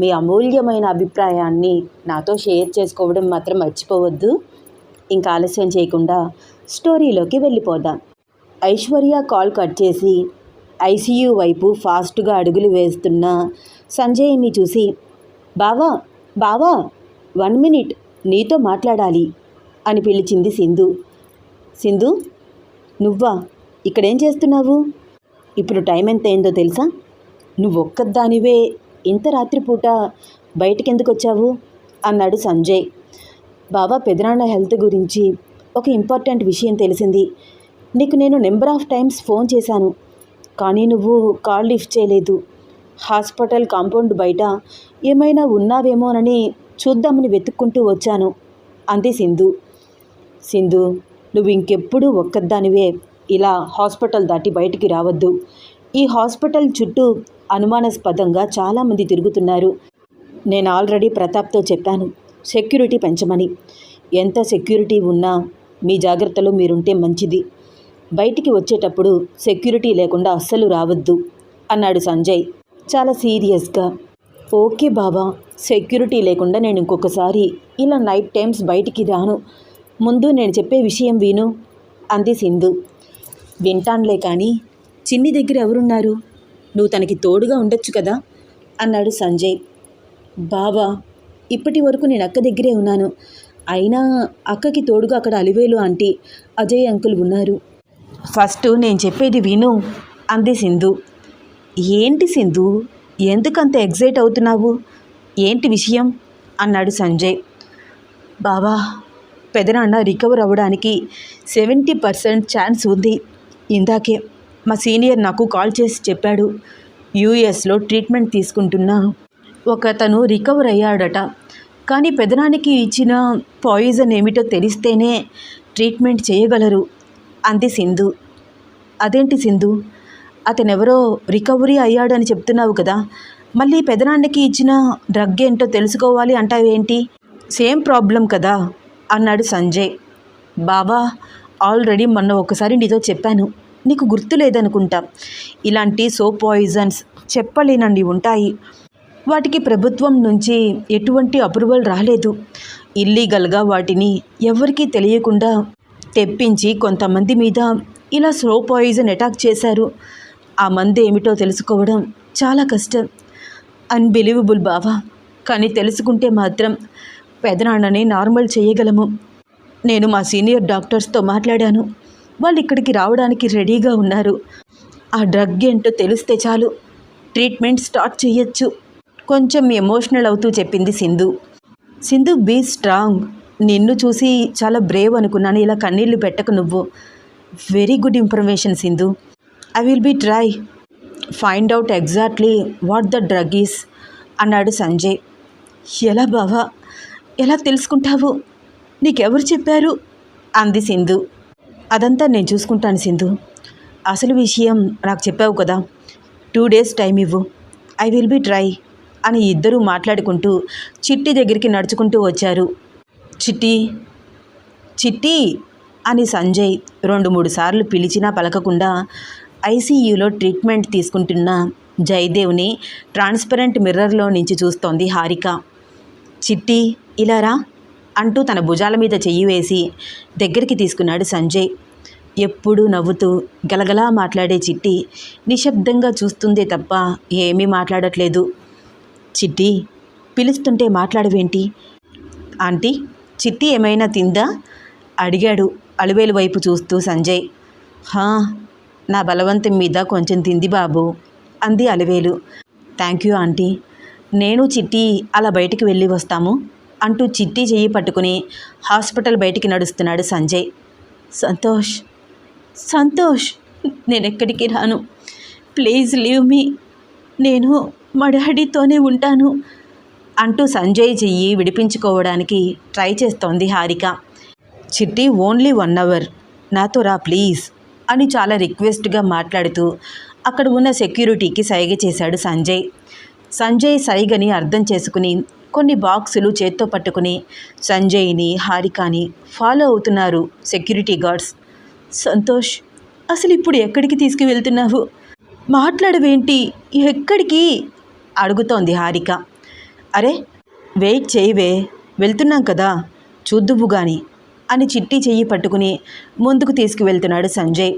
మీ అమూల్యమైన అభిప్రాయాన్ని నాతో షేర్ చేసుకోవడం మాత్రం మర్చిపోవద్దు. ఇంకా ఆలస్యం చేయకుండా స్టోరీలోకి వెళ్ళిపోదాం. ఐశ్వర్య కాల్ కట్ చేసి ఐసీయూ వైపు ఫాస్ట్గా అడుగులు వేస్తున్న సంజయ్ని చూసి బావా బావా వన్ మినిట్ నీతో మాట్లాడాలి అని పిలిచింది సింధు. సింధు నువ్వా? ఇక్కడేం చేస్తున్నావు? ఇప్పుడు టైం ఎంత అయిందో తెలుసా? నువ్వొక్కదానివే ఇంత రాత్రిపూట బయటికెందుకు వచ్చావు అన్నాడు సంజయ్. బాబా పెదనాన్న హెల్త్ గురించి ఒక ఇంపార్టెంట్ విషయం తెలిసింది. నీకు నేను నెంబర్ ఆఫ్ టైమ్స్ ఫోన్ చేశాను కానీ నువ్వు కాల్ లిఫ్ట్ చేయలేదు. హాస్పిటల్ కాంపౌండ్ బయట ఏమైనా ఉన్నావేమోనని చూద్దామని వెతుక్కుంటూ వచ్చాను అంది సింధు. సింధు నువ్వు ఇంకెప్పుడు ఒక్కదానివే. ఇలా హాస్పిటల్ దాటి బయటికి రావద్దు. ఈ హాస్పిటల్ చుట్టూ అనుమానాస్పదంగా చాలామంది తిరుగుతున్నారు. నేను ఆల్రెడీ ప్రతాప్తో చెప్పాను సెక్యూరిటీ పెంచమని. ఎంత సెక్యూరిటీ ఉన్నా మీ జాగ్రత్తలో మీరుంటే మంచిది. బయటికి వచ్చేటప్పుడు సెక్యూరిటీ లేకుండా అస్సలు రావద్దు అన్నాడు సంజయ్ చాలా సీరియస్గా. ఓకే బాబా సెక్యూరిటీ లేకుండా నేను ఇంకొకసారి ఇలా నైట్ టైమ్స్ బయటికి రాను. ముందు నేను చెప్పే విషయం విను అంది సింధు. వింటాన్లే కానీ చిన్ని దగ్గర ఎవరున్నారు? నువ్వు తనకి తోడుగా ఉండొచ్చు కదా? అన్నాడు సంజయ్. బావా ఇప్పటి వరకు నేను అక్క దగ్గరే ఉన్నాను. అయినా అక్కకి తోడుగా అక్కడ అలివేలు ఆంటీ అజయ్ అంకుల్ ఉన్నారు. ఫస్ట్ నేను చెప్పేది విను అంది సింధు. ఏంటి సింధు? ఎందుకంత ఎగ్జైట్ అవుతున్నావు? ఏంటి విషయం? అన్నాడు సంజయ్. బావా పెదనాన్న రికవర్ అవ్వడానికి సెవెంటీ పర్సెంట్ ఛాన్స్ ఉంది. ఇందాకే మా సీనియర్ నాకు కాల్ చేసి చెప్పాడు యూఎస్లో ట్రీట్మెంట్ తీసుకుంటున్న. ఒకతను రికవర్ అయ్యాడట. కానీ పెదనానికి ఇచ్చిన పాయిజన్ ఏమిటో తెలిస్తేనే ట్రీట్మెంట్ చేయగలరు అంది సింధు. అదేంటి సింధు? అతనెవరో రికవరీ అయ్యాడని చెప్తున్నావు కదా మళ్ళీ పెదనాన్నకి ఇచ్చిన డ్రగ్ ఏంటో తెలుసుకోవాలి అంటావేంటి? సేమ్ ప్రాబ్లం కదా అన్నాడు సంజయ్. బాబా ఆల్రెడీ మొన్న ఒకసారి నీతో చెప్పాను. నీకు గుర్తు లేదనుకుంటా. ఇలాంటి సో పాయిజన్స్ చెప్పలేనండి ఉంటాయి. వాటికి ప్రభుత్వం నుంచి ఎటువంటి అప్రూవల్ రాలేదు. ఇల్లీగల్గా వాటిని ఎవరికీ తెలియకుండా తెప్పించి కొంతమంది మీద ఇలా స్లో పాయిజన్ అటాక్ చేశారు. ఆ మంది ఏమిటో తెలుసుకోవడం చాలా కష్టం. అన్బిలీవబుల్ బావా. కానీ తెలుసుకుంటే మాత్రం పెదనాన్నని నార్మల్ చేయగలము. నేను మా సీనియర్ డాక్టర్స్తో మాట్లాడాను. వాళ్ళు ఇక్కడికి రావడానికి రెడీగా ఉన్నారు. ఆ డ్రగ్ ఏంటో తెలిస్తే చాలు. ట్రీట్మెంట్ స్టార్ట్ చేయొచ్చు కొంచెం ఎమోషనల్ అవుతూ చెప్పింది సింధు. Sindhu be strong. నిన్ను చూసి చాలా బ్రేవ్ అనుకున్నాను. ఇలా కన్నీళ్ళు పెట్టకు నువ్వు. Very good information Sindhu. I will be try. Find out exactly what the drug is అన్నాడు సంజయ్. ఎలా బావా? ఎలా తెలుసుకుంటావు? నీకెవరు చెప్పారు? అంది సింధు. అదంతా నేను చూసుకుంటాను సింధు. అసలు విషయం నాకు చెప్పావు కదా. టూ డేస్ టైం ఇవ్వు. ఐ విల్ బి ట్రై అని ఇద్దరూ మాట్లాడుకుంటూ చిట్టి దగ్గరికి నడుచుకుంటూ వచ్చారు. చిట్టి చిట్టి అని సంజయ్ రెండు మూడు సార్లు పిలిచినా పలకకుండా ఐసీయూలో ట్రీట్మెంట్ తీసుకుంటున్న జయదేవ్ని ట్రాన్స్పరెంట్ మిర్రర్లో నుంచి చూస్తోంది హారిక. చిట్టి ఇలారా అంటూ తన భుజాల మీద చెయ్యి వేసి దగ్గరికి తీసుకున్నాడు సంజయ్. ఎప్పుడూ నవ్వుతూ గలగలా మాట్లాడే చిట్టి నిశ్శబ్దంగా చూస్తుందే తప్ప ఏమీ మాట్లాడట్లేదు. చిట్టి పిలుస్తుంటే మాట్లాడవేంటి? ఆంటీ చిట్టి ఏమైనా తిందా? అడిగాడు అలువేలు వైపు చూస్తూ సంజయ్. హా నా బలవంతం మీద కొంచెం తింది బాబు అంది అలివేలు. Thank you aunty. నేను చిట్టి అలా బయటికి వెళ్ళి వస్తాము అంటూ చిట్టి చెయ్యి పట్టుకుని హాస్పిటల్ బయటికి నడుస్తున్నాడు సంజయ్. సంతోష్ సంతోష్ నేను ఎక్కడికి రాను. Please leave me. నేను మా డాడీతోనే ఉంటాను అంటూ సంజయ్ చెయ్యి విడిపించుకోవడానికి ట్రై చేస్తోంది హారిక. చిట్టి ఓన్లీ వన్ అవర్. నాతో రా ప్లీజ్ అని చాలా రిక్వెస్ట్గా మాట్లాడుతూ అక్కడ ఉన్న సెక్యూరిటీకి సైగ చేశాడు సంజయ్. సంజయ్ సైగని అర్థం చేసుకుని కొన్ని బాక్సులు చేత్తో పట్టుకుని సంజయ్ని హారికాని ఫాలో అవుతున్నారు సెక్యూరిటీ గార్డ్స్. సంతోష్ అసలు ఇప్పుడు ఎక్కడికి తీసుకువెళ్తున్నావు? మాట్లాడవేంటి? ఎక్కడికి? అడుగుతోంది హారిక. అరే వెయిట్ చేయవే. వెళ్తున్నాం కదా. చూద్దువు గాని అని చిట్టి చెయ్యి పట్టుకుని ముందుకు తీసుకువెళ్తున్నాడు సంజయ్.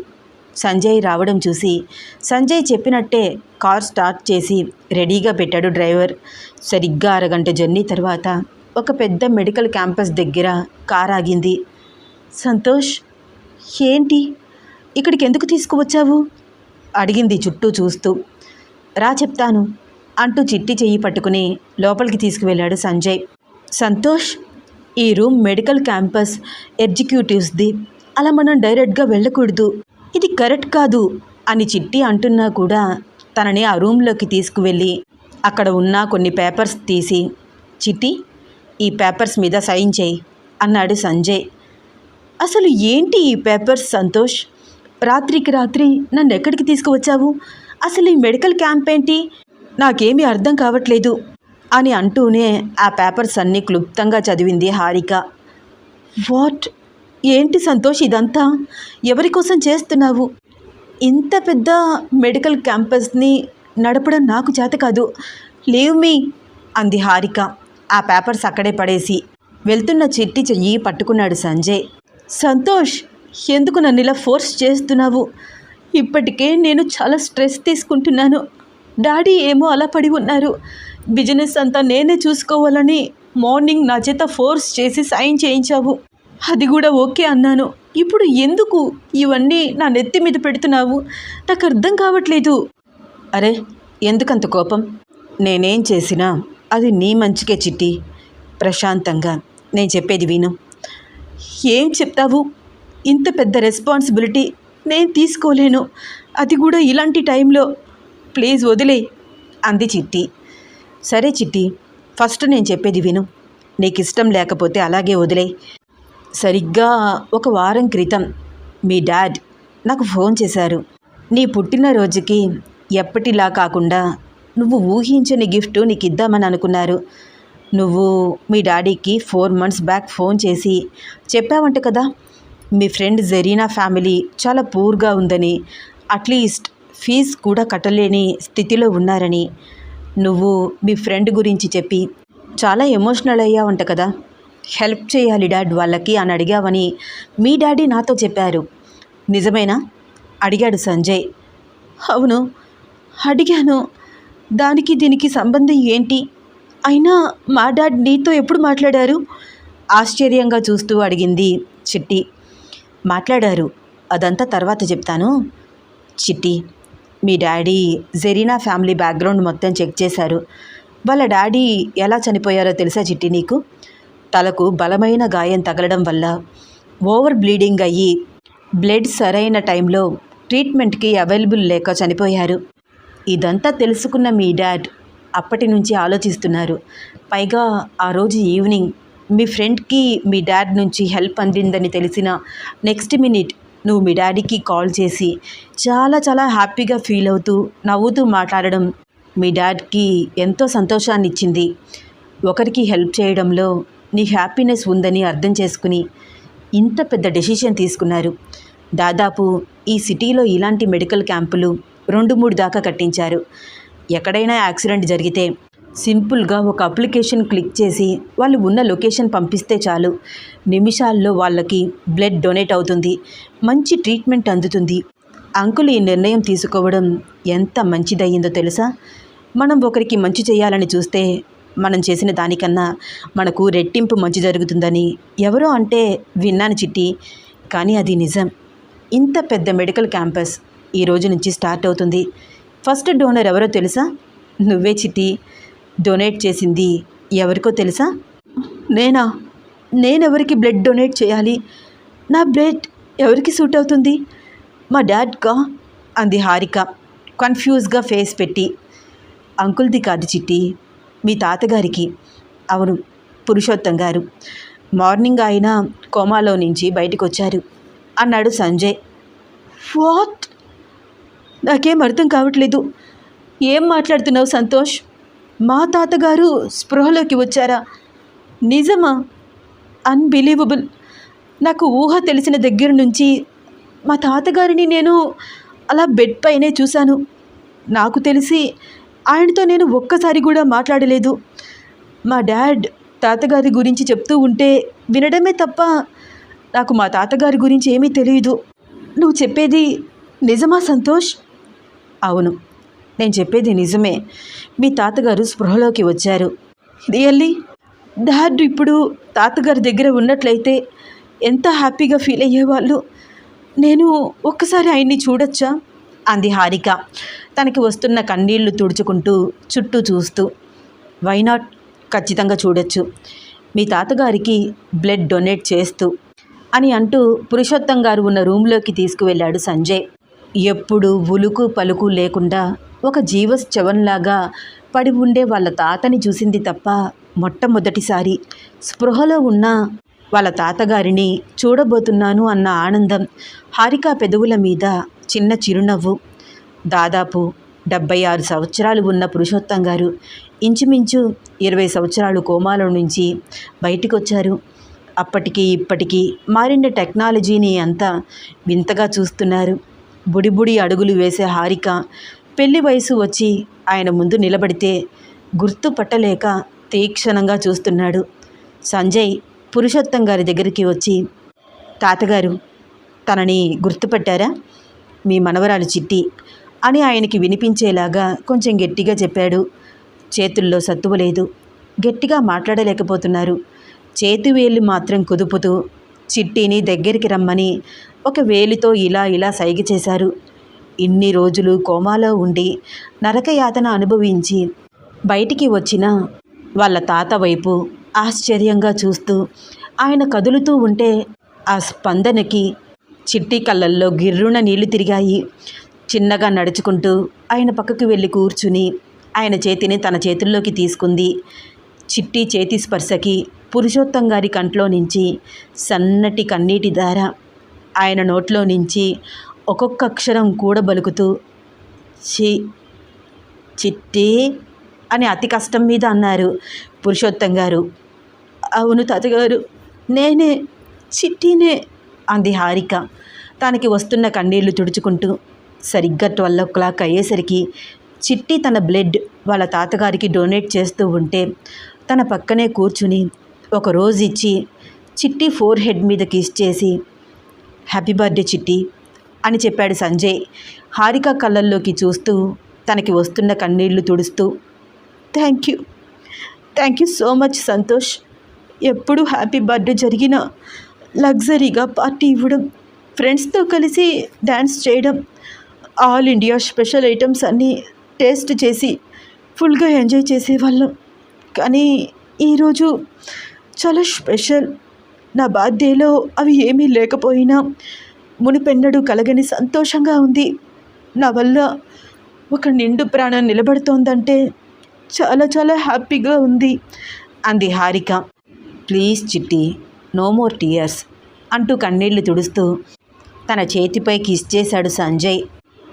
సంజయ్ రావడం చూసి సంజయ్ చెప్పినట్టే కార్ స్టార్ట్ చేసి రెడీగా పెట్టాడు డ్రైవర్. సరిగ్గా అరగంట జర్నీ తర్వాత ఒక పెద్ద మెడికల్ క్యాంపస్ దగ్గర కార్ ఆగింది. సంతోష్ ఏంటి? ఇక్కడికి ఎందుకు తీసుకువచ్చావు? అడిగింది చుట్టూ చూస్తూ. రా చెప్తాను అంటూ చిట్టి చెయ్యి పట్టుకుని లోపలికి తీసుకువెళ్ళాడు సంజయ్. సంతోష్ ఈ రూమ్ మెడికల్ క్యాంపస్ ఎగ్జిక్యూటివ్స్ది. అలా మనం డైరెక్ట్గా వెళ్ళకూడదు. ఇది కరెక్ట్ కాదు అని చిట్టి అంటున్నా కూడా తనని ఆ రూమ్లోకి తీసుకువెళ్ళి అక్కడ ఉన్న కొన్ని పేపర్స్ తీసి చిట్టి ఈ పేపర్స్ మీద సైన్ చేయి అన్నాడు సంజయ్. అసలు ఏంటి ఈ పేపర్స్ సంతోష్? రాత్రికి రాత్రి నన్ను ఎక్కడికి తీసుకువచ్చావు? అసలు ఈ మెడికల్ క్యాంప్ ఏంటి? నాకేమీ అర్థం కావట్లేదు అని అంటూనే ఆ పేపర్స్ అన్నీ క్లుప్తంగా చదివింది హారిక. వాట్? ఏంటి సంతోష్ ఇదంతా? ఎవరి కోసం చేస్తున్నావు? ఇంత పెద్ద మెడికల్ క్యాంపస్ని నడపడం నాకు చేత కాదు. లీవ్ మీ అంది హారిక. ఆ పేపర్స్ అక్కడే పడేసి వెళ్తున్న చిట్టి చెయ్యి పట్టుకున్నాడు సంజయ్. సంతోష్ ఎందుకు నన్ను ఇలా ఫోర్స్ చేస్తున్నావు? ఇప్పటికే నేను చాలా స్ట్రెస్ తీసుకుంటున్నాను. డాడీ ఏమో అలా పడి ఉన్నారు. బిజినెస్ అంతా నేనే చూసుకోవాలని మార్నింగ్ నా చేత ఫోర్స్ చేసి సైన్ చేయించావు. అది కూడా ఓకే అన్నాను. ఇప్పుడు ఎందుకు ఇవన్నీ నా నెత్తి మీద పెడుతున్నావు? నాకు అర్థం కావట్లేదు. అరే ఎందుకంత కోపం? నేనేం చేసినా అది నీ మంచికే చిట్టి. ప్రశాంతంగా. నేను చెప్పేది విను. ఏం చెప్తావు? ఇంత పెద్ద రెస్పాన్సిబిలిటీ నేను తీసుకోలేను. అది కూడా ఇలాంటి టైంలో. ప్లీజ్ వదిలే అంది చిట్టి. సరే చిట్టి ఫస్ట్ నేను చెప్పేది విను. నీకు ఇష్టం లేకపోతే అలాగే వదిలే. సరిగ్గా ఒక వారం క్రితం మీ డాడ్ నాకు ఫోన్ చేశారు. నీ పుట్టినరోజుకి ఎప్పటిలా కాకుండా నువ్వు ఊహించని గిఫ్ట్ నీకు ఇద్దామని అనుకున్నారు. నువ్వు మీ డాడీకి ఫోర్ మంత్స్ బ్యాక్ ఫోన్ చేసి చెప్పావంట కదా మీ ఫ్రెండ్ జెరీనా ఫ్యామిలీ చాలా పూర్గా ఉందని అట్లీస్ట్ ఫీజ్ కూడా కట్టలేని స్థితిలో ఉన్నారని నువ్వు మీ ఫ్రెండ్ గురించి చెప్పి చాలా ఎమోషనల్ అయ్యావంట కదా. హెల్ప్ చేయాలి డాడ్ వాళ్ళకి అని అడిగావని మీ డాడీ నాతో చెప్పారు. నిజమేనా? అడిగాడు సంజయ్. అవును అడిగాను. దానికి దీనికి సంబంధం ఏంటి? అయినా మా డాడ్ నీతో ఎప్పుడు మాట్లాడారు? ఆశ్చర్యంగా చూస్తూ అడిగింది చిట్టి. మాట్లాడారు. అదంతా తర్వాత చెప్తాను. చిట్టి మీ డాడీ జెరీనా ఫ్యామిలీ బ్యాక్గ్రౌండ్ మొత్తం చెక్ చేశారు. వాళ్ళ డాడీ ఎలా చనిపోయారో తెలుసా చిట్టి నీకు? తలకు బలమైన గాయం తగలడం వల్ల ఓవర్ బ్లీడింగ్ అయ్యి బ్లడ్ సరైన టైంలో ట్రీట్మెంట్కి అవైలబుల్ లేక చనిపోయారు. ఇదంతా తెలుసుకున్న మీ డాడ్ అప్పటి నుంచి ఆలోచిస్తున్నారు. పైగా ఆ రోజు ఈవినింగ్ మీ ఫ్రెండ్కి మీ డాడ్ నుంచి హెల్ప్ అందిందని తెలిసిన నెక్స్ట్ మినిట్ నువ్వు మీ డాడీకి కాల్ చేసి చాలా చాలా హ్యాపీగా ఫీల్ అవుతూ నవ్వుతూ మాట్లాడడం మీ డాడ్కి ఎంతో సంతోషాన్ని ఇచ్చింది ఒకరికి హెల్ప్ చేయడంలో నీ హ్యాపీనెస్ ఉందని అర్థం చేసుకుని ఇంత పెద్ద డెసిషన్ తీసుకున్నారు. దాదాపు ఈ సిటీలో ఇలాంటి మెడికల్ క్యాంపులు రెండు మూడు దాకా కట్టించారు. ఎక్కడైనా యాక్సిడెంట్ జరిగితే సింపుల్గా ఒక అప్లికేషన్ క్లిక్ చేసి వాళ్ళు ఉన్న లొకేషన్ పంపిస్తే చాలు. నిమిషాల్లో వాళ్ళకి బ్లడ్ డొనేట్ అవుతుంది. మంచి ట్రీట్మెంట్ అందుతుంది. అంకుల్ ఈ నిర్ణయం తీసుకోవడం ఎంత మంచిదయ్యిందో తెలుసా? మనం ఒకరికి మంచి చేయాలని చూస్తే మనం చేసిన దానికన్నా మనకు రెట్టింపు మంచి జరుగుతుందని ఎవరో అంటే విన్నాను చిట్టి. కానీ అది నిజం. ఇంత పెద్ద మెడికల్ క్యాంపస్ ఈ రోజు నుంచి స్టార్ట్ అవుతుంది. ఫస్ట్ డోనర్ ఎవరో తెలుసా? నువ్వే చిట్టి. డొనేట్ చేసింది ఎవరికో తెలుసా? నేనా? నేనెవరికి బ్లడ్ డొనేట్ చేయాలి? నా బ్లడ్ ఎవరికి సూట్ అవుతుంది? మా డాడ్గా అంది హారిక కన్ఫ్యూజ్గా ఫేస్ పెట్టి. అంకుల్ది కాదు చిట్టి మీ తాతగారికి. అవును పురుషోత్తం గారు. మార్నింగ్ ఆయన కోమాలో నుంచి బయటకు వచ్చారు అన్నాడు సంజయ్. వాట్? నాకేం అర్థం కావట్లేదు. ఏం మాట్లాడుతున్నావు సంతోష్? మా తాతగారు స్పృహలోకి వచ్చారా? నిజమా? అన్బిలీవబుల్. నాకు ఊహ తెలిసిన దగ్గర నుంచి మా తాతగారిని నేను అలా బెడ్ పైనే చూశాను. నాకు తెలిసి ఆయనతో నేను ఒక్కసారి కూడా మాట్లాడలేదు. మా డాడ్ తాతగారి గురించి చెప్తూ ఉంటే వినడమే తప్ప నాకు మా తాతగారి గురించి ఏమీ తెలియదు. నువ్వు చెప్పేది నిజమా సంతోష్? అవును. నేను చెప్పేది నిజమే. మీ తాతగారు స్పృహలోకి వచ్చారు. రియల్లీ? డాడ్ ఇప్పుడు తాతగారి దగ్గర ఉన్నట్లయితే ఎంత హ్యాపీగా ఫీల్ అయ్యేవాళ్ళు? నేను ఒక్కసారి ఆయన్ని చూడొచ్చా? అంది హారిక. తనకి వస్తున్న కన్నీళ్ళు తుడుచుకుంటూ చుట్టూ చూస్తూ. వైనాట్ ఖచ్చితంగా చూడొచ్చు. మీ తాతగారికి బ్లడ్ డొనేట్ చేస్తూ అని అంటూ పురుషోత్తం గారు ఉన్న రూమ్లోకి తీసుకువెళ్ళాడు సంజయ్. ఎప్పుడు ఉలుకు పలుకు లేకుండా ఒక జీవశ్చవంలాగా పడి ఉండే వాళ్ళ తాతని చూసింది తప్ప మొట్టమొదటిసారి స్పృహలో ఉన్న వాళ్ళ తాతగారిని చూడబోతున్నాను అన్న ఆనందం హారిక పెదవుల మీద చిన్న చిరునవ్వు. దాదాపు డెబ్బై ఆరు సంవత్సరాలు ఉన్న పురుషోత్తం గారు ఇంచుమించు ఇరవై సంవత్సరాలు కోమాలో నుంచి బయటికొచ్చారు. అప్పటికి ఇప్పటికీ మారిన టెక్నాలజీని అంతా వింతగా చూస్తున్నారు. బుడిబుడి అడుగులు వేసే హారిక పెళ్ళి వయసు వచ్చి ఆయన ముందు నిలబడితే గుర్తుపట్టలేక తీక్షణంగా చూస్తున్నాడు. సంజయ్ పురుషోత్తం గారి దగ్గరికి వచ్చి తాతగారు తనని గుర్తుపట్టారా? మీ మనవరాలు చిట్టి అని ఆయనకి వినిపించేలాగా కొంచెం గట్టిగా చెప్పాడు. చేతుల్లో సత్తువ లేదు. గట్టిగా మాట్లాడలేకపోతున్నారు. చేతి వేళ్ళు మాత్రం కుదుపుతూ చిట్టిని దగ్గరికి రమ్మని ఒక వేలితో ఇలా ఇలా సైగ చేశారు. ఇన్ని రోజులు కోమాలో ఉండి నరకయాతన అనుభవించి బయటికి వచ్చిన వాళ్ళ తాత వైపు ఆశ్చర్యంగా చూస్తూ ఆయన కదులుతూ ఉంటే ఆ స్పందనకి చిట్టి కళ్ళల్లో గిర్రున నీళ్ళు తిరిగాయి. చిన్నగా నడుచుకుంటూ ఆయన పక్కకు వెళ్ళి కూర్చుని ఆయన చేతిని తన చేతుల్లోకి తీసుకుంది. చిట్టి చేతి స్పర్శకి పురుషోత్తం గారి కంట్లో నుంచి సన్నటి కన్నీటి ధార ఆయన నోట్లో నుంచి ఒక్కొక్క అక్షరం కూడబలుకుతూ చి చిట్టి అని అతి కష్టం మీద అన్నారు పురుషోత్తం గారు. అవును తాతగారు నేనే చిట్టినే అంది హారిక. తనకి వస్తున్న కన్నీళ్ళు తుడుచుకుంటూ సరిగ్గా ట్వెల్వ్ ఓ క్లాక్ అయ్యేసరికి చిట్టి తన బ్లడ్ వాళ్ళ తాతగారికి డొనేట్ చేస్తూ ఉంటే తన పక్కనే కూర్చుని ఒక రోజు ఇచ్చి చిట్టి ఫోర్ హెడ్ మీద కిస్ చేసి హ్యాపీ బర్త్డే చిట్టి అని చెప్పాడు సంజయ్. హారిక కళ్ళల్లోకి చూస్తూ తనకి వస్తున్న కన్నీళ్ళు తుడుస్తూ thank you thank you so much Santosh. ఎప్పుడు హ్యాపీ బర్త్డే జరిగినా లగ్జరీగా పార్టీ ఇవ్వడం ఫ్రెండ్స్తో కలిసి డ్యాన్స్ చేయడం ఆల్ ఇండియా స్పెషల్ ఐటమ్స్ అన్నీ టేస్ట్ చేసి ఫుల్గా ఎంజాయ్ చేసేవాళ్ళం. కానీ ఈరోజు చాలా స్పెషల్ నా బర్త్డేలో అవి ఏమీ లేకపోయినా మునిపెన్నడు కలగని సంతోషంగా ఉంది. నా వల్ల ఒక నిండు ప్రాణం నిలబడుతోందంటే చాలా చాలా హ్యాపీగా ఉంది. అంది Harika. Please Chitti no more tears అంటూ కన్నీళ్ళు తుడుస్తూ తన చేతిపై కిస్ చేశాడు సంజయ్.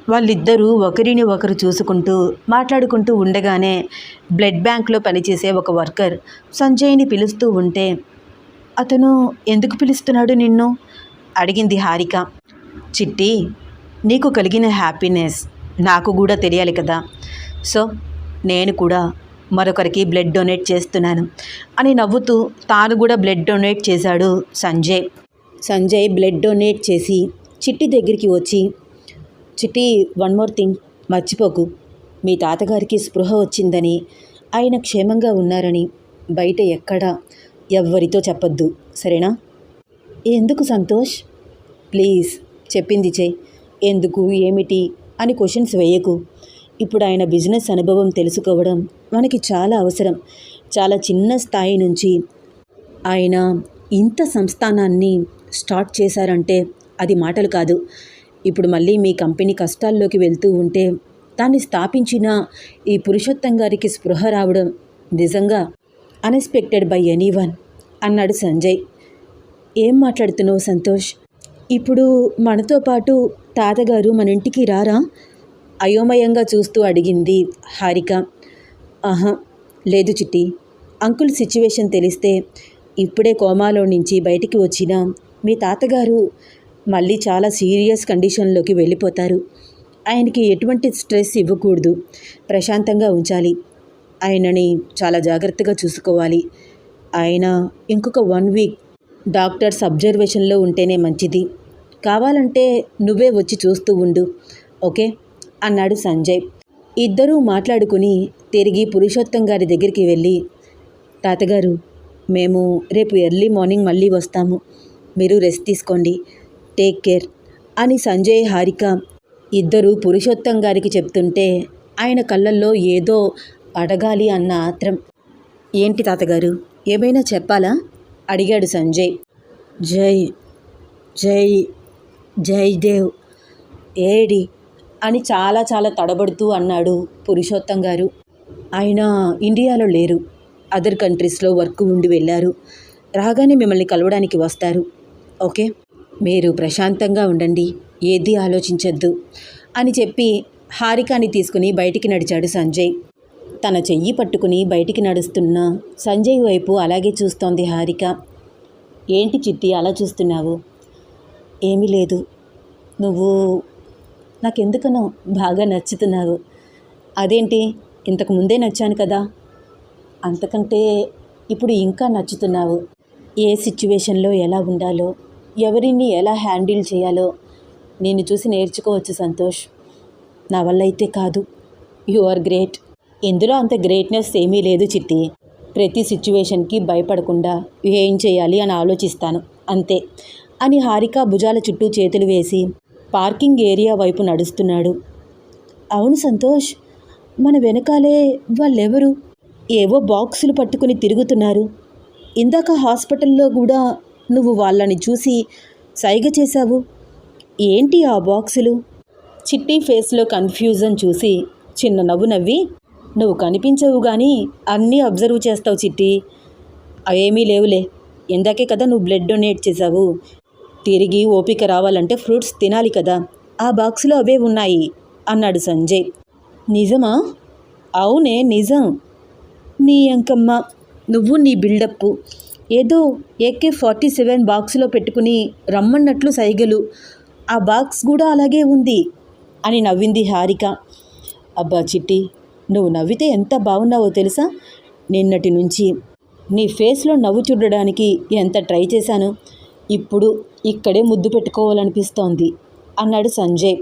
వాళ్ళిద్దరూ ఒకరిని ఒకరు చూసుకుంటూ మాట్లాడుకుంటూ ఉండగానే బ్లడ్ బ్యాంక్లో పనిచేసే ఒక వర్కర్ సంజయ్ని పిలుస్తూ ఉంటే అతను ఎందుకు పిలుస్తున్నాడు నిన్ను? అడిగింది హారిక. చిట్టి నీకు కలిగిన హ్యాపీనెస్ నాకు కూడా తెలియాలి కదా. సో నేను కూడా మరొకరికి బ్లడ్ డొనేట్ చేస్తున్నాను అని నవ్వుతూ తాను కూడా బ్లడ్ డొనేట్ చేశాడు సంజయ్. సంజయ్ బ్లడ్ డొనేట్ చేసి చిట్టి దగ్గరికి వచ్చి చిట్టి వన్ మోర్ థింగ్ మర్చిపోకు. మీ తాతగారికి స్పృహ వచ్చిందని ఆయన క్షేమంగా ఉన్నారని బయట ఎక్కడా ఎవ్వరితో చెప్పొద్దు సరేనా? ఎందుకు సంతోష్? ప్లీజ్ చెప్పింది చే ఎందుకు ఏమిటి అని క్వశ్చన్స్ వేయకు. ఇప్పుడు ఆయన బిజినెస్ అనుభవం తెలుసుకోవడం మనకి చాలా అవసరం. చాలా చిన్న స్థాయి నుంచి ఆయన ఇంత సంస్థానాన్ని స్టార్ట్ చేశారంటే అది మాటలు కాదు. ఇప్పుడు మళ్ళీ మీ కంపెనీ కష్టాల్లోకి వెళ్తూ ఉంటే దాన్ని స్థాపించిన ఈ పురుషోత్తం గారికి స్పృహ రావడం నిజంగా అన్ఎక్స్పెక్టెడ్ బై ఎనీవన్ అన్నాడు సంజయ్. ఏం మాట్లాడుతున్నావు సంతోష్? ఇప్పుడు మనతో పాటు తాతగారు మన ఇంటికి రారా? అయోమయంగా చూస్తూ అడిగింది హారిక. ఆహా లేదు చిట్టి. అంకుల్ సిచ్యువేషన్ తెలిస్తే ఇప్పుడే కోమాలో నుంచి బయటికి వచ్చిన మీ తాతగారు మళ్ళీ చాలా సీరియస్ కండిషన్లోకి వెళ్ళిపోతారు. ఆయనకి ఎటువంటి స్ట్రెస్ ఇవ్వకూడదు. ప్రశాంతంగా ఉంచాలి. ఆయనని చాలా జాగ్రత్తగా చూసుకోవాలి. ఆయన ఇంకొక వన్ వీక్ డాక్టర్స్ అబ్జర్వేషన్లో ఉంటేనే మంచిది. కావాలంటే నువ్వే వచ్చి చూస్తూ ఉండు ఓకే? అన్నాడు సంజయ్. ఇద్దరూ మాట్లాడుకుని తిరిగి పురుషోత్తం గారి దగ్గరికి వెళ్ళి తాతగారు మేము రేపు ఎర్లీ మార్నింగ్ మళ్ళీ వస్తాము. మీరు రెస్ట్ తీసుకోండి. టేక్ కేర్ అని సంజయ్ హారిక ఇద్దరు పురుషోత్తం గారికి చెప్తుంటే ఆయన కళ్ళల్లో ఏదో అడగాలి అన్న ఆత్రం. ఏంటి తాతగారు? ఏమైనా చెప్పాలా? అడిగాడు సంజయ్. జై జై జై దేవ్ ఏడి అని చాలా చాలా తడబడుతూ అన్నాడు పురుషోత్తం గారు. ఆయన ఇండియాలో లేరు. అదర్ కంట్రీస్లో వర్క్ ఉండి వెళ్ళారు. రాగానే మిమ్మల్ని కలవడానికి వస్తారు. ఓకే? మీరు ప్రశాంతంగా ఉండండి. ఏది ఆలోచించద్దు అని చెప్పి హారికాని తీసుకుని బయటికి నడిచాడు సంజయ్. తన చెయ్యి పట్టుకుని బయటికి నడుస్తున్న సంజయ్ వైపు అలాగే చూస్తోంది హారిక. ఏంటి చిట్టి అలా చూస్తున్నావు? ఏమీ లేదు. నువ్వు నాకెందుకనో బాగా నచ్చుతున్నావు. అదేంటి? ఇంతకు ముందే నచ్చాను కదా. అంతకంటే ఇప్పుడు ఇంకా నచ్చుతున్నావు. ఏ సిచ్యువేషన్లో ఎలా ఉండాలో ఎవరిని ఎలా హ్యాండిల్ చేయాలో నేను చూసి నేర్చుకోవచ్చు సంతోష్. నా వల్ల అయితే కాదు. You are great. ఇందులో అంత గ్రేట్నెస్ ఏమీ లేదు చిట్టి. ప్రతి సిచ్యువేషన్కి భయపడకుండా ఏం చేయాలి అని ఆలోచిస్తాను. అంతే. అని హారిక భుజాల చుట్టూ చేతులు వేసి పార్కింగ్ ఏరియా వైపు నడుస్తున్నాడు. అవును సంతోష్ మన వెనకాలే వాళ్ళెవరు? ఏవో బాక్సులు పట్టుకుని తిరుగుతున్నారు. ఇందాక హాస్పిటల్లో కూడా నువ్వు వాళ్ళని చూసి సైగ చేశావు. ఏంటి ఆ బాక్సులు చిట్టి ఫేస్లో కన్ఫ్యూజన్ చూసి చిన్న నవ్వు నవ్వి నువ్వు కనిపించవు కానీ అన్నీ అబ్జర్వ్ చేస్తావు చిట్టి. అవేమీ లేవులే. ఇందాకే కదా నువ్వు బ్లడ్ డొనేట్ చేశావు. తిరిగి ఓపిక రావాలంటే ఫ్రూట్స్ తినాలి కదా. ఆ బాక్స్లో అవే ఉన్నాయి అన్నాడు సంజయ్. నిజమా? అవునే నిజం. నీ అంకమ్మ నువ్వు నీ బిల్డప్ ఏదో ఏకే ఫార్టీ సెవెన్ బాక్స్లో పెట్టుకుని రమ్మన్నట్లు సైగలు. ఆ బాక్స్ కూడా అలాగే ఉంది అని నవ్వింది హారిక. అబ్బా చిట్టి నువ్వు నవ్వితే ఎంత బాగున్నావో తెలుసా? నిన్నటి నుంచి నీ ఫేస్లో నవ్వు చూడడానికి ఎంత ట్రై చేశాను. ఇప్పుడు ఇక్కడే ముద్దు పెట్టుకోవాలనిపిస్తోంది అన్నాడు సంజయ్.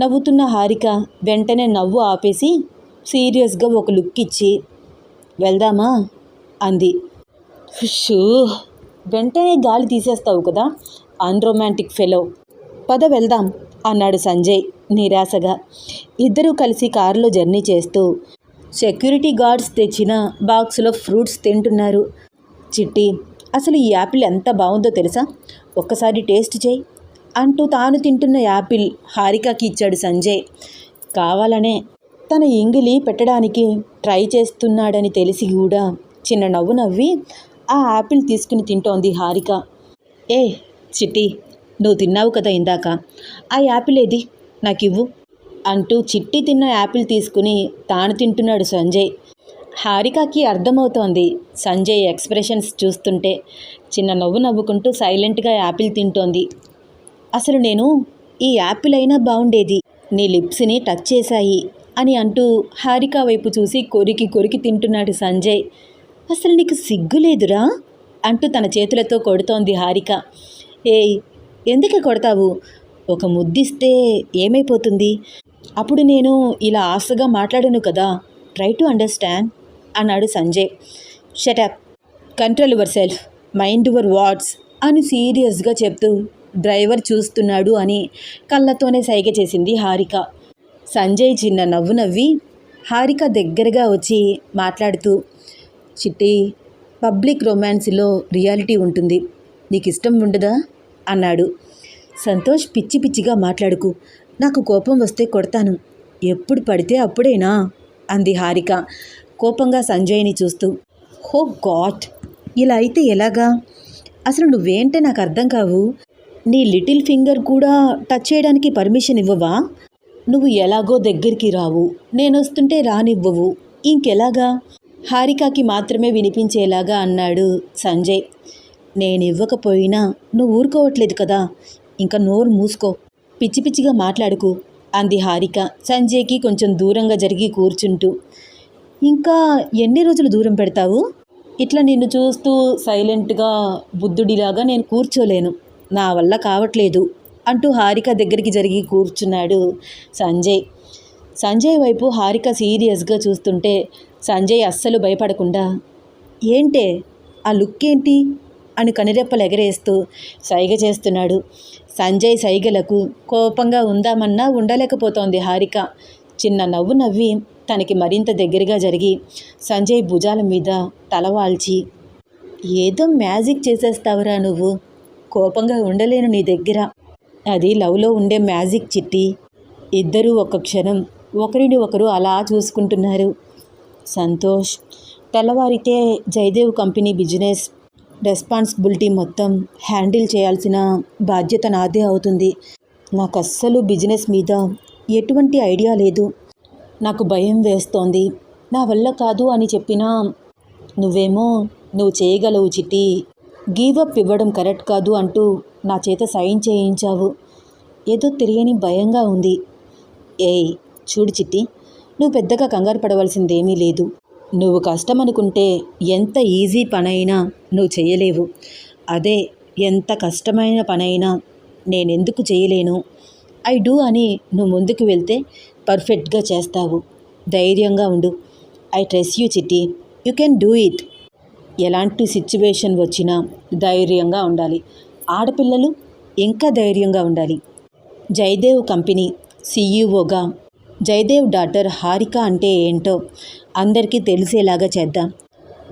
నవ్వుతున్న హారిక వెంటనే నవ్వు ఆపేసి సీరియస్గా ఒక లుక్ ఇచ్చి వెళ్దామా? అంది. షూ వెంటనే గాలి తీసేస్తావు కదా అన్రొమాంటిక్ ఫెలో. పద వెళ్దాం. అన్నాడు సంజయ్ నిరాశగా. ఇద్దరూ కలిసి కారులో జర్నీ చేస్తూ సెక్యూరిటీ గార్డ్స్ తెచ్చిన బాక్స్లో ఫ్రూట్స్ తింటున్నారు. చిట్టి అసలు ఈ యాపిల్ ఎంత బాగుందో తెలుసా? ఒక్కసారి టేస్ట్ చేయి అంటూ తాను తింటున్న యాపిల్ హారికకి ఇచ్చాడు సంజయ్. కావాలనే తన ఇంగిలి పెట్టడానికి ట్రై చేస్తున్నాడని తెలిసి కూడా చిన్న నవ్వు నవ్వి ఆ యాపిల్ తీసుకుని తింటోంది హారిక. ఏ చిట్టి నువ్వు తిన్నావు కదా ఇందాక. ఆ యాపిల్ ఏది? నాకు ఇవ్వు అంటూ చిట్టి తిన్న యాపిల్ తీసుకుని తాను తింటున్నాడు సంజయ్. హారికకి అర్థమవుతోంది సంజయ్ ఎక్స్ప్రెషన్స్ చూస్తుంటే. చిన్న నవ్వు నవ్వుకుంటూ సైలెంట్గా యాపిల్ తింటోంది. అసలు నేను ఈ యాపిల్ అయినా బాగుండేది నీ లిప్స్ని టచ్ చేశాయి అని అంటూ హారిక వైపు చూసి కొరికి కొరికి తింటున్నాడు సంజయ్. అసలు నీకు సిగ్గు లేదురా అంటూ తన చేతులతో కొడుతోంది హారిక. ఏయ్ ఎందుకు కొడతావు? ఒక ముద్దిస్తే ఏమైపోతుంది? అప్పుడు నేను ఇలా ఆశగా మాట్లాడను కదా ట్రై టు అండర్స్టాండ్ అన్నాడు Sanjay. Shut up control yourself mind your words అని సీరియస్గా చెప్తూ డ్రైవర్ చూస్తున్నాడు అని కళ్ళతోనే సైగ చేసింది హారిక. సంజయ్ చిన్న నవ్వు నవ్వి హారిక దగ్గరగా వచ్చి మాట్లాడుతూ చిట్టి పబ్లిక్ రొమాన్స్లో రియాలిటీ ఉంటుంది. నీకు ఇష్టం ఉండదా? అన్నాడు. సంతోష్ పిచ్చి పిచ్చిగా మాట్లాడుకు. నాకు కోపం వస్తే కొడతాను. ఎప్పుడు పడితే అప్పుడేనా? అంది హారిక కోపంగా సంజయ్ని చూస్తూ. హో గాట్ ఇలా అయితే ఎలాగా? అసలు నువ్వేంటే నాకు అర్థం కావు. నీ లిటిల్ ఫింగర్ కూడా టచ్ చేయడానికి పర్మిషన్ ఇవ్వవా? నువ్వు ఎలాగో దగ్గరికి రావు. నేను వస్తుంటే రానివ్వవు. ఇంకెలాగా? హారికకి మాత్రమే వినిపించేలాగా అన్నాడు సంజయ్. నేను ఇవ్వకపోయినా నువ్వు ఊరుకోవట్లేదు కదా. ఇంకా నోరు మూసుకో. పిచ్చి పిచ్చిగా మాట్లాడుకు అంది హారిక సంజయ్కి కొంచెం దూరంగా జరిగి కూర్చుంటూ. ఇంకా ఎన్ని రోజులు దూరం పెడతావు? ఇట్లా నిన్ను చూస్తూ సైలెంట్గా బుద్ధుడిలాగా నేను కూర్చోలేను. నా వల్ల కావట్లేదు అంటూ హారిక దగ్గరికి జరిగి కూర్చున్నాడు సంజయ్. సంజయ్ వైపు హారిక సీరియస్గా చూస్తుంటే సంజయ్ అస్సలు భయపడకుండా ఏంటే? ఆ లుక్ ఏంటి అని కనిరెప్పలు ఎగరేస్తూ సైగ చేస్తున్నాడు. సంజయ్ సైగలకు కోపంగా ఉందామన్నా ఉండలేకపోతోంది హారిక. చిన్న నవ్వు నవ్వి తనకి మరింత దగ్గరగా జరిగి సంజయ్ భుజాల మీద తలవాల్చి ఏదో మ్యాజిక్ చేసేస్తావురా నువ్వు. కోపంగా ఉండలేను నీ దగ్గర. అది లవ్లో ఉండే మ్యాజిక్ చిట్టి. ఇద్దరూ ఒక క్షణం ఒకరిని ఒకరు అలా చూసుకుంటున్నారు. సంతోష్. తెల్లవారితే జయదేవ్ కంపెనీ బిజినెస్ రెస్పాన్సిబిలిటీ మొత్తం హ్యాండిల్ చేయాల్సిన బాధ్యత నాదే అవుతుంది. నాకు అస్సలు బిజినెస్ మీద ఎటువంటి ఐడియా లేదు. నాకు భయం వేస్తోంది. నా వల్ల కాదు అని చెప్పినా నువ్వేమో నువ్వు చేయగలవు చిట్టి. గివ్ అప్ ఇవ్వడం కరెక్ట్ కాదు అంటూ నా చేత సైన్ చేయించావు. ఏదో తెలియని భయంగా ఉంది. ఏయ్ చూడు చిట్టి నువ్వు పెద్దగా కంగారు పడవలసిందేమీ లేదు. నువ్వు కష్టం అనుకుంటే ఎంత ఈజీ పనైనా నువ్వు చేయలేవు. అదే ఎంత కష్టమైన పనైనా నేనెందుకు చేయలేను? ఐ డూ అని నువ్వు ముందుకు వెళ్తే పర్ఫెక్ట్గా చేస్తావు. ధైర్యంగా ఉండు. I trust you Chitti. You can do it. ఎలాంటి సిచ్యువేషన్ వచ్చినా ధైర్యంగా ఉండాలి. ఆడపిల్లలు ఇంకా ధైర్యంగా ఉండాలి. జయదేవ్ కంపెనీ సీఈఓగా జయదేవ్ డాటర్ హారిక అంటే ఏంటో అందరికీ తెలిసేలాగా చేద్దాం.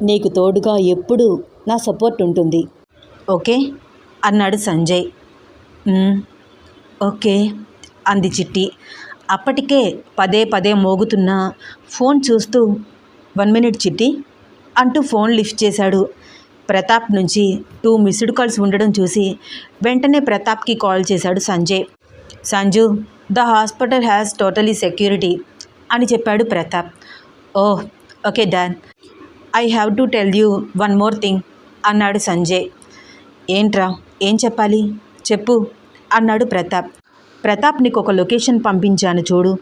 నీకు తోడుగా ఎప్పుడూ నా సపోర్ట్ ఉంటుంది. ఓకే? అన్నాడు సంజయ్. ఓకే అంది చిట్టి. అప్పటికే పదే పదే మోగుతున్న ఫోన్ చూస్తూ వన్ మినిట్ చిట్టి అంటూ ఫోన్ లిఫ్ట్ చేశాడు. ప్రతాప్ నుంచి టూ మిస్డ్ కాల్స్ ఉండడం చూసి వెంటనే ప్రతాప్కి కాల్ చేశాడు Sanjay. Sanju the hospital has totally security అని చెప్పాడు Pratap. Oh okay done. I have to tell you one more thing అన్నాడు సంజయ్. ఏంట్రా ఏం చెప్పాలి? చెప్పు అన్నాడు ప్రతాప్. ప్రతాప్ నీకు ఒక లొకేషన్ పంపించాను చూడు.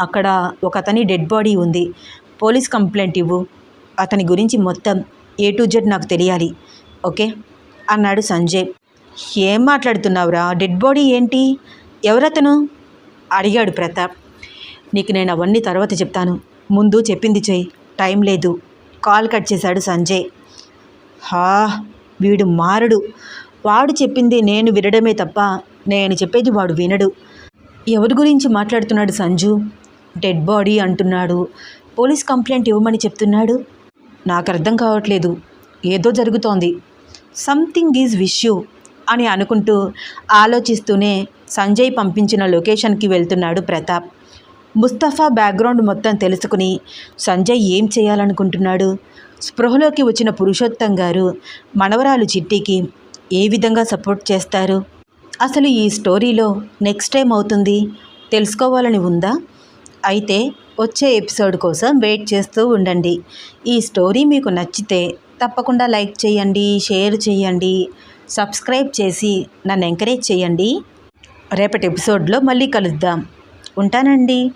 అక్కడ ఒక అతని డెడ్ బాడీ ఉంది. పోలీస్ కంప్లైంట్ ఇవ్వు. అతని గురించి మొత్తం ఏ టు జెడ్ నాకు తెలియాలి ఓకే? అన్నాడు సంజయ్. ఏం మాట్లాడుతున్నావురా? డెడ్ బాడీ ఏంటి? ఎవరతను? అడిగాడు ప్రతాప్. నీకు నేను అవన్నీ తర్వాత చెప్తాను. ముందు చెప్పింది చేయి టైం లేదు. కాల్ కట్ చేశాడు సంజయ్. హా వీడు మారడు. వాడు చెప్పింది నేను వినడమే తప్ప నేను చెప్పేది వాడు వినడు. ఎవరి గురించి మాట్లాడుతున్నాడు సంజు? డెడ్ బాడీ అంటున్నాడు. పోలీస్ కంప్లైంట్ ఇవ్వమని చెప్తున్నాడు? నాకు అర్థం కావట్లేదు. ఏదో జరుగుతోంది. సంథింగ్ ఈజ్ విష్యూ అని అనుకుంటూ ఆలోచిస్తూనే సంజయ్ పంపించిన లొకేషన్కి వెళ్తున్నాడు ప్రతాప్. ముస్తఫా బ్యాక్గ్రౌండ్ మొత్తం తెలుసుకుని సంజయ్ ఏం చేయాలనుకుంటున్నాడు? స్పృహలోకి వచ్చిన పురుషోత్తం గారు మనవరాలు చిట్టికి ఏ విధంగా సపోర్ట్ చేస్తారు? అసలు ఈ స్టోరీలో నెక్స్ట్ టైం అవుతుంది? తెలుసుకోవాలని ఉందా? అయితే వచ్చే ఎపిసోడ్ కోసం వెయిట్ చేస్తూ ఉండండి. ఈ స్టోరీ మీకు నచ్చితే తప్పకుండా లైక్ చేయండి షేర్ చేయండి. సబ్స్క్రైబ్ చేసి నన్ను ఎంకరేజ్ చేయండి. రేపటి ఎపిసోడ్లో మళ్ళీ కలుద్దాం. ఉంటానండి.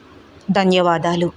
ధన్యవాదాలు.